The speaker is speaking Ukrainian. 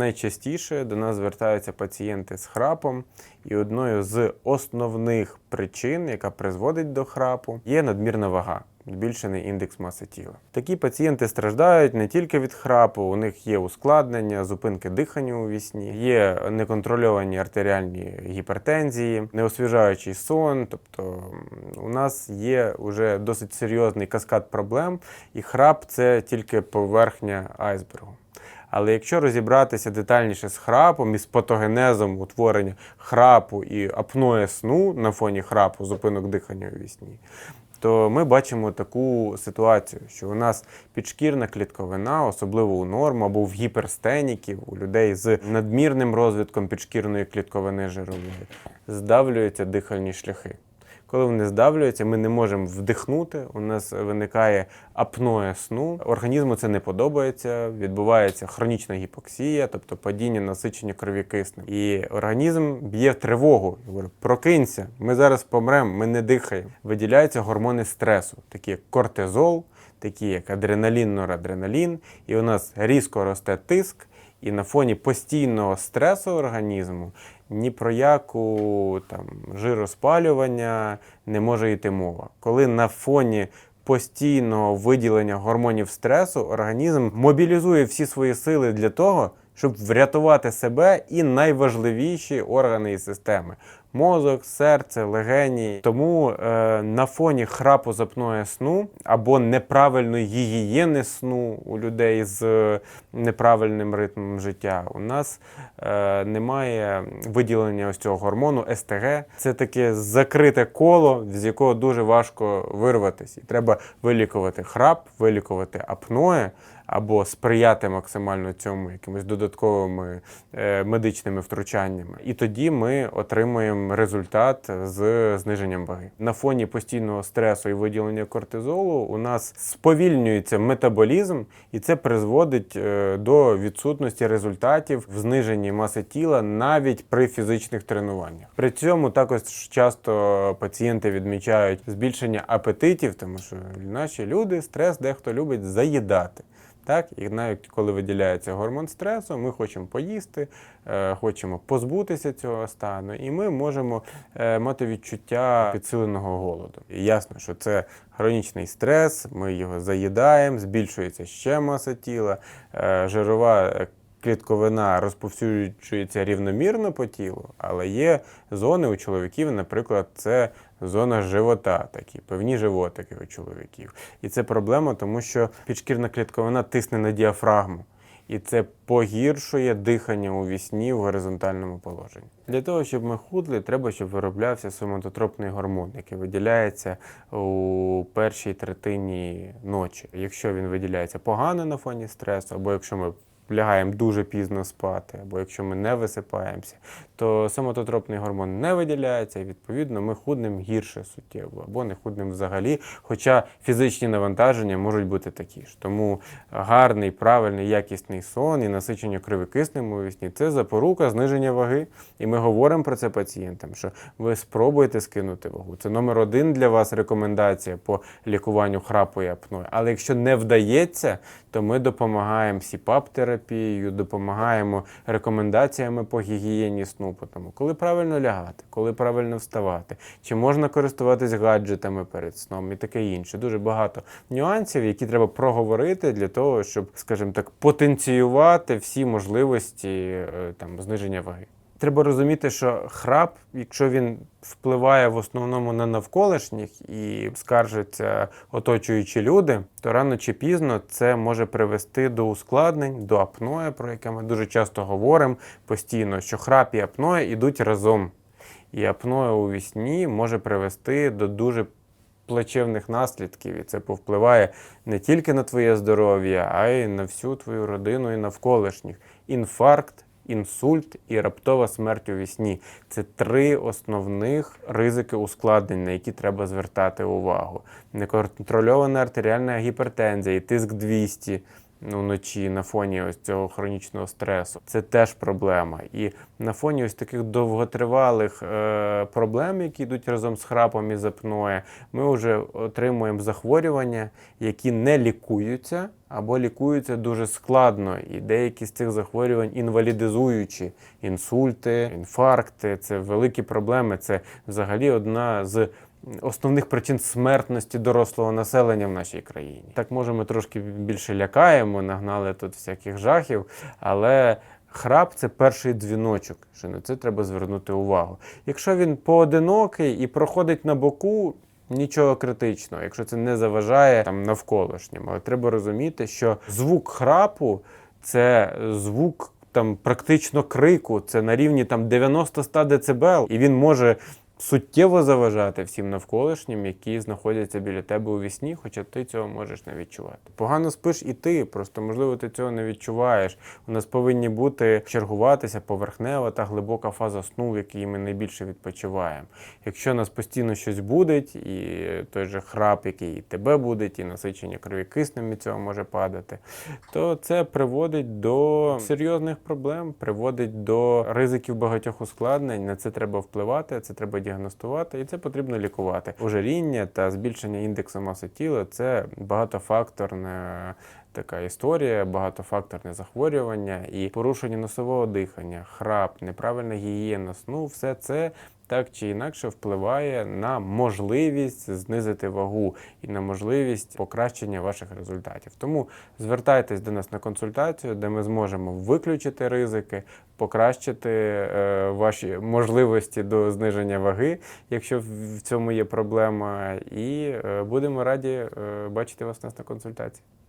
найчастіше до нас звертаються пацієнти з храпом, і одною з основних причин, яка призводить до храпу, є надмірна вага. Збільшений індекс маси тіла. Такі пацієнти страждають не тільки від храпу, у них є ускладнення, зупинки дихання у вісні, є неконтрольовані артеріальні гіпертензії, неосвіжаючий сон. Тобто у нас є вже досить серйозний каскад проблем, і храп це тільки поверхня айсбергу. Але якщо розібратися детальніше з храпом і з патогенезом утворення храпу і апноє сну на фоні храпу, зупинок дихання у вісні, то ми бачимо таку ситуацію, що у нас підшкірна клітковина, особливо у норм або в гіперстеніків, у людей з надмірним розвитком підшкірної клітковини жирової, здавлюються дихальні шляхи. Коли вони здавлюються, ми не можемо вдихнути. У нас виникає апноє сну. Організму це не подобається. Відбувається хронічна гіпоксія, тобто падіння насичення крові киснем. І організм б'є в тривогу. Говорить, прокинься, ми зараз помремо, ми не дихаємо. Виділяються гормони стресу, такі як кортизол, такі як адреналін, норадреналін. І у нас різко росте тиск. І на фоні постійного стресу організму ні про яку там жироспалювання не може йти мова. Коли на фоні постійного виділення гормонів стресу організм мобілізує всі свої сили для того, щоб врятувати себе і найважливіші органи і системи. Мозок, серце, легені. Тому е, на фоні храпу запної сну або неправильної гігієни сну у людей з е, неправильним ритмом життя у нас е, немає виділення ось цього гормону СТГ. Це таке закрите коло, з якого дуже важко вирватися. І треба вилікувати храп, вилікувати апноє або сприяти максимально цьому якимись додатковими е, медичними втручаннями. І тоді ми отримуємо результат з зниженням ваги. На фоні постійного стресу і виділення кортизолу у нас сповільнюється метаболізм, і це призводить е, до відсутності результатів в зниженні маси тіла навіть при фізичних тренуваннях. При цьому також часто пацієнти відмічають збільшення апетитів, тому що наші люди стрес дехто любить заїдати. Так, і навіть коли виділяється гормон стресу, ми хочемо поїсти, е, хочемо позбутися цього стану, і ми можемо е, мати відчуття підсиленого голоду. І ясно, що це хронічний стрес, ми його заїдаємо, збільшується ще маса тіла, е, жирова. Клітковина розповсюджується рівномірно по тілу, але є зони у чоловіків, наприклад, це зона живота, такі певні животики у чоловіків. І це проблема, тому що підшкірна клітковина тисне на діафрагму. І це погіршує дихання у вісні в горизонтальному положенні. Для того, щоб ми худли, треба, щоб вироблявся соматотропний гормон, який виділяється у першій третині ночі. Якщо він виділяється погано на фоні стресу, або якщо ми лягаємо дуже пізно спати, або якщо ми не висипаємося, то соматотропний гормон не виділяється, і відповідно ми худнемо гірше суттєво, або не худнемо взагалі. Хоча фізичні навантаження можуть бути такі ж. Тому гарний, правильний, якісний сон і насичення крові киснем у вісні це запорука зниження ваги. І ми говоримо про це пацієнтам, що ви спробуєте скинути вагу. Це номер один для вас рекомендація по лікуванню храпу і апної. Але якщо не вдається, то ми допомагаємо СІПАП-терапією, допомагаємо рекомендаціями по гігієні сну, тому, коли правильно лягати, коли правильно вставати, чи можна користуватись гаджетами перед сном і таке інше. Дуже багато нюансів, які треба проговорити для того, щоб, скажімо так, потенціювати всі можливості е, там зниження ваги. Треба розуміти, що храп, якщо він впливає в основному на навколишніх і скаржаться оточуючі люди, то рано чи пізно це може привести до ускладнень, до апноє, про яке ми дуже часто говоримо постійно, що храп і апноє йдуть разом. І апноє у вісні може привести до дуже плачевних наслідків, і це повпливає не тільки на твоє здоров'я, а й на всю твою родину і навколишніх. Інфаркт, інсульт і раптова смерть у вісні. Це три основних ризики ускладнень, на які треба звертати увагу. Неконтрольована артеріальна гіпертензія і тиск 200. Вночі на фоні ось цього хронічного стресу. Це теж проблема. І на фоні ось таких довготривалих е, проблем, які йдуть разом з храпом і запною, ми вже отримуємо захворювання, які не лікуються або лікуються дуже складно. І деякі з цих захворювань інвалідизуючі, інсульти, інфаркти це великі проблеми. Це взагалі одна з основних причин смертності дорослого населення в нашій країні. Так може ми трошки більше лякаємо, нагнали тут всяких жахів, але. Храп це перший дзвіночок, що на це треба звернути увагу. Якщо він поодинокий і проходить на боку, нічого критичного, якщо це не заважає там навколишнім. Але треба розуміти, що звук храпу це звук там практично крику, це на рівні там 90-100 дБ, і він може суттєво заважати всім навколишнім, які знаходяться біля тебе у вісні, хоча ти цього можеш не відчувати. Погано спиш і ти, просто можливо ти цього не відчуваєш. У нас повинні бути чергуватися поверхнева та глибока фаза сну, в якій ми найбільше відпочиваємо. Якщо нас постійно щось будить, і той же храп, який і тебе будить, і насичення крові киснем від цього може падати, то це приводить до серйозних проблем, приводить до ризиків багатьох ускладнень. На це треба впливати, це треба діагностувати, і це потрібно лікувати. Ожиріння та збільшення індексу маси тіла це багатофакторна така історія, багатофакторне захворювання і порушення носового дихання, храп, неправильна гігієна сну, все це. Так чи інакше впливає на можливість знизити вагу і на можливість покращення ваших результатів. Тому звертайтесь до нас на консультацію, де ми зможемо виключити ризики, покращити е, ваші можливості до зниження ваги, якщо в цьому є проблема, і е, будемо раді е, бачити вас у нас на консультації.